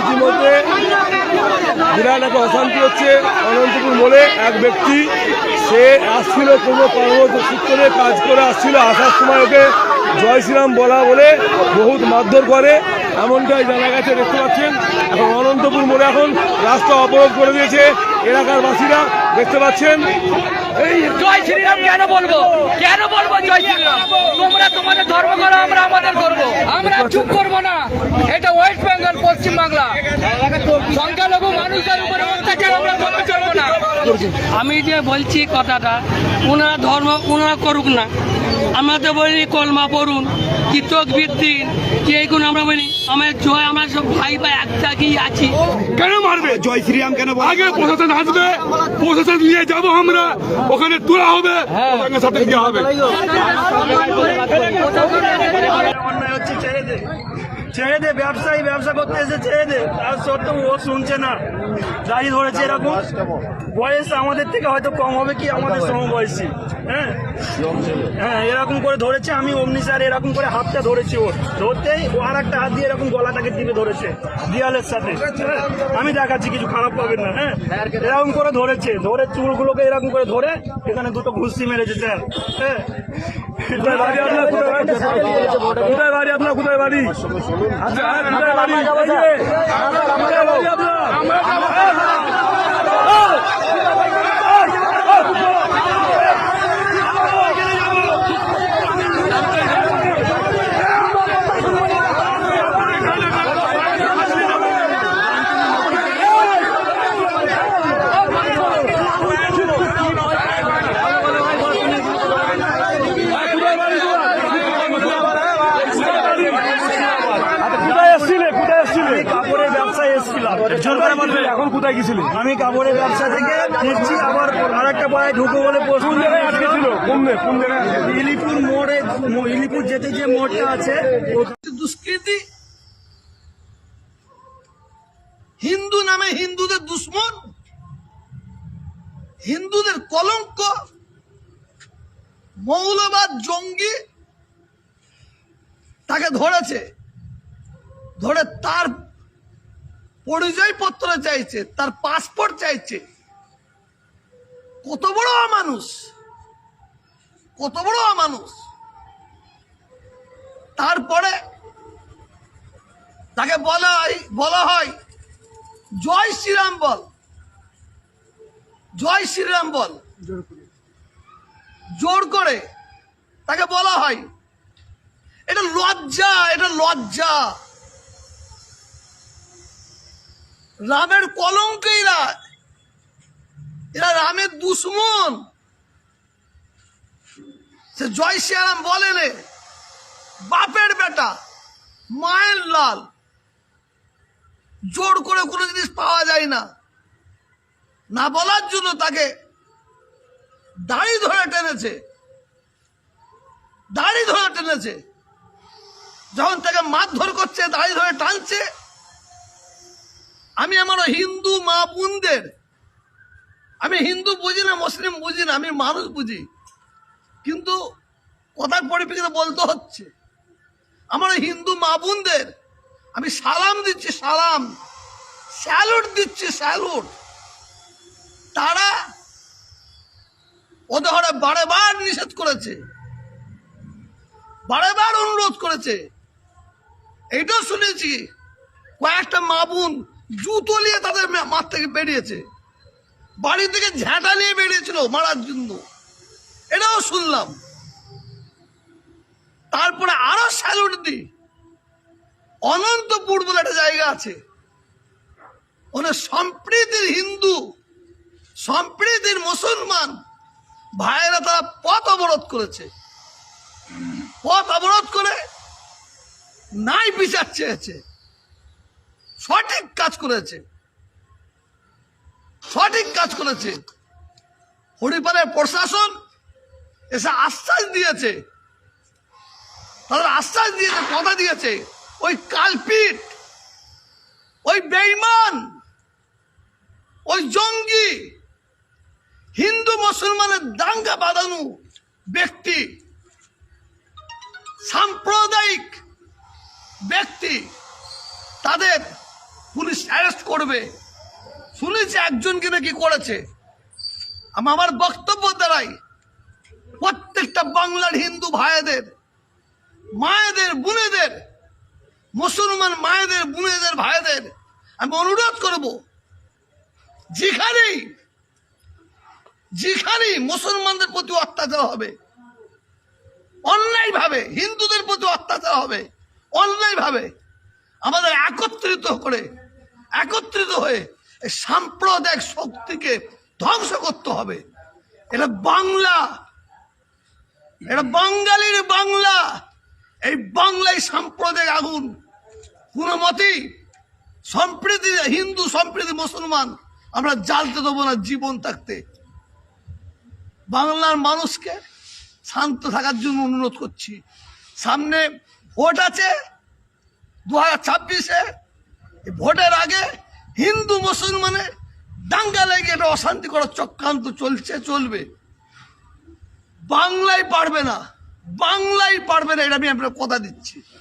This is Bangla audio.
ইতিমধ্যে বিরাট একটা অশান্তি হচ্ছে। অনন্তপুর মোড়ে এক ব্যক্তি, সে আসছিল কোনো কর্মসূত্রে কাজ করে আসছিল আসার সময় ওকে জয় শ্রীরাম বলা বলে বহুত মারধর করে। এমনটাই জানা গেছে দেখতে পাচ্ছেন? এখন অনন্তপুর মোড়ে এখন রাস্তা অবরোধ করে দিয়েছে এলাকার বাসীরা দেখতে পাচ্ছেন? জয় শ্রীরাম কেন বলব? কেন বলব জয় শ্রীরাম? তোমরা তোমাদের ধর্ম করো আমরা আমাদের করব আমরা চুপ করব না। এটা ওয়েস্ট বেঙ্গল পশ্চিম বাংলা। সংখ্যালঘু মানুষের উপরে অত্যাচার আমরা ধর্ম চলবো না। আমি যে বলছি কথাটা ওনারা ধর্ম ওনারা করুক না। আমরা তো বলি কলমা পড়ুন কি তকবির দিন কি এইগুলো আমরা বলি আমার জয় আমরা সব ভাই ভাই এক জায়গায় আছি। কেন মারবে? জয় শ্রীরাম কেন? আগে প্রশাসন আসবে প্রশাসন নিয়ে যাব আমরা ওখানে তোলা হবে ওখানে সাথে দেওয়া হবে। হচ্ছে ছেড়ে দে। ছেড়ে দে ব্যবসায়ী ব্যবসা করতে এসে ছেড়ে দে। তার সত্ত্বেও ও শুনছে না। দাড়ি ধরেছে এরকম বয়স আমাদের থেকে হয়তো কম হবে কি আমাদের সমবয়সী। হ্যাঁ? হ্যাঁ এরকম করে ধরেছে, আমি অমনি স্যার এরকম করে হাতটা ধরেছি ওর। ধরতেই ও আর একটা হাত দিয়ে এরকম গলাটাকে টিপে ধরেছে, দেয়ালের সাথে। হ্যাঁ? আমি দেখাচ্ছি, কিছু খারাপ পাবেন না হ্যাঁ। এরকম করে ধরেছে, ধরে চুলগুলোকে এরকম করে ধরে এখানে দুটো ঘুষি মেরেছে স্যার হ্যাঁ। কোথায় বাড়ি আপনার? কোথায় বাড়ি? বাড়ি আপনার? কোথায় বাড়ি? বাড়ি এই যে, কোথায় বাড়ি আপনার কোথায় এসছিলে কোথায় এসছিলে আমি কাপড়ের ব্যবসায় এসেছিলাম জোর করে বলবে এখন কোথায় গেছিলি? আমি কাপড়ের ব্যবসা থেকে ফিরছি আবার আর একটা পায়ে ঢুকবো বলে কোন জায়গায় আটকে ছিল? কোন কোন জায়গায় ইলিপুর মোড়ে ইলিপুর যেতে যে মোড়টা আছে দুষ্কৃতি। হিন্দু নামে হিন্দুদের দুশ্মন হিন্দুদের কলঙ্ক মৌলবাদ জঙ্গি তাকে ধরেছে ধরে তার পরিচয়পত্র চাইছে তার পাসপোর্ট চাইছে। কত বড় মানুষ কত বড় মানুষ তারপরে তাকে বলা হয় বলা হয় জয় শ্রীরাম বল। জয় শ্রীরাম বল। জোর করে তাকে বলা হয়। এটা লজ্জা এটা লজ্জা। রামের কলঙ্ক এরা। এরা রামের দুশ্মন। সে জয় শ্রীরাম বলে রে বাপের বেটা, মায়ের লাল। জোর করে কোনো জিনিস পাওয়া যায় না। না বলার জন্য তাকে দাড়ি ধরে টেনেছে। দাড়ি ধরে টেনেছে। যখন তাকে মারধর করছে, দাড়ি ধরে টানছে আমি আমার হিন্দু মা বোনদের, আমি হিন্দু বুঝি না, মুসলিম বুঝি না, আমি মানুষ বুঝি। কিন্তু কথার পরিপ্রেক্ষিতে বলতে হচ্ছে, আমার হিন্দু মা বোনদের, আমি সালাম দিচ্ছি, সালাম। স্যালুট দিচ্ছি, স্যালুট। তারা ওদের বারে বার নিষেধ করেছে বারে বার অনুরোধ করেছে। এইটাও শুনেছি, কয়েকটা মা বোন জুতো নিয়ে তাদের মাঠ থেকে বেরিয়েছে। বাড়ি থেকে ঝ্যাঁটা নিয়ে বেরিয়েছিল মারার জন্য। এটাও শুনলাম। তারপরে আরও স্যালুট দিই। অনন্তপুর বলে একটা জায়গা আছে। ওখানে সম্প্রীতির হিন্দু, সম্প্রীতির মুসলমান ভাইয়েরা তারা পথ অবরোধ করেছে। পথ অবরোধ করে নাই বিচার চেয়েছে। সঠিক কাজ করেছে। সঠিক কাজ করেছে। হরিপালের প্রশাসন এসে আশ্বাস দিয়েছে। তাদের আশ্বাস দিয়েছে, কথা দিয়েছে। ওই কালপিট ওই বেইমান ওই জঙ্গি, হিন্দু, মুসলমানের দাঙ্গা বাঁধানো ব্যক্তি, সাম্প্রদায়িক ব্যক্তি, তাদের পুলিশ অ্যারেস্ট করবে। শুনেছি একজনকে নাকি করেছে। আমি আমার বক্তব্য দ্বারাই প্রত্যেকটা বাংলার হিন্দু ভাইদের, মায়েদের, বোনেদের, মুসলমান মায়েদের, বোনেদের, ভাইদের আমি অনুরোধ করব, যেখানেই যেখানেই মুসলমানদের প্রতি অত্যাচার হবে, অন্যায়ভাবে, হিন্দুদের প্রতি অত্যাচার হবে, অন্যায়ভাবে আমাদের একত্রিত করে একত্রিত হয়ে এই সাম্প্রদায়িক শক্তিকে ধ্বংস করতে হবে। এটা বাংলা। এটা বাঙালির বাংলা। এই বাংলায় সাম্প্রদায়িক আগুন। কোনো মতেই সম্প্রীতি, হিন্দু সম্প্রীতি, মুসলমান আমরা জ্বালতে দেবো না জীবন থাকতে। বাংলার মানুষকে শান্ত থাকার জন্য অনুরোধ করছি। সামনে ভোট আছে। দু হাজার ছাব্বিশে ভোটের আগে হিন্দু, মুসলমানে দাঙ্গা লেগে এটা অশান্তি করার চক্রান্ত চলছে, চলবে। বাংলায় পারবে না, বাংলায় পারবে না, এটা আমি আপনার কথা দিচ্ছি।